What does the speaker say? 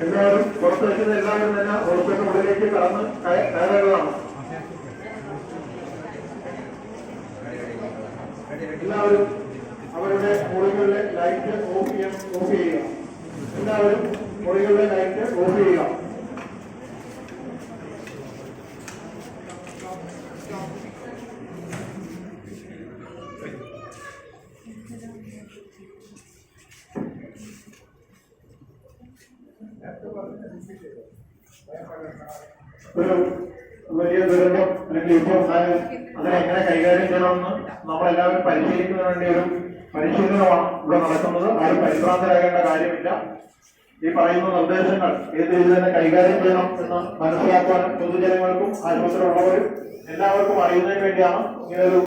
എല്ലാവരും പുറത്ത് വെച്ചത് എല്ലാവരും തന്നെ ഓർപ്പിന്റെ ഉള്ളിലേക്ക് കടന്ന് കയറുകളാണ് എല്ലാവരും അവരുടെ മുറികളിലെ ലൈറ്റ് ഓഫ് ചെയ്യാൻ ഓഫ് ചെയ്യുക. എല്ലാവരും മുറികളിലെ ലൈറ്റ് ഓഫ് ചെയ്യുക. ഒരു വലിയ ദുരന്തം അല്ലെങ്കിൽ യുദ്ധം അങ്ങനെ എങ്ങനെ കൈകാര്യം നമ്മളെല്ലാവരും പരിശീലിക്കുന്നതിന് വേണ്ടി ഒരു പരിശീലനമാണ് ഇവിടെ നടക്കുന്നത്. ആരും പരിഭ്രാന്തരാകേണ്ട കാര്യമില്ല. ഈ പറയുന്ന നിർദ്ദേശങ്ങൾ ഏത് രീതി തന്നെ കൈകാര്യം ചെയ്യണം എന്ന് മനസ്സിലാക്കാനും പൊതുജനങ്ങൾക്കും ആശുപത്രി ഉള്ളവരും എല്ലാവർക്കും അറിയുന്നതിന് വേണ്ടിയാണ് ഇങ്ങനൊരു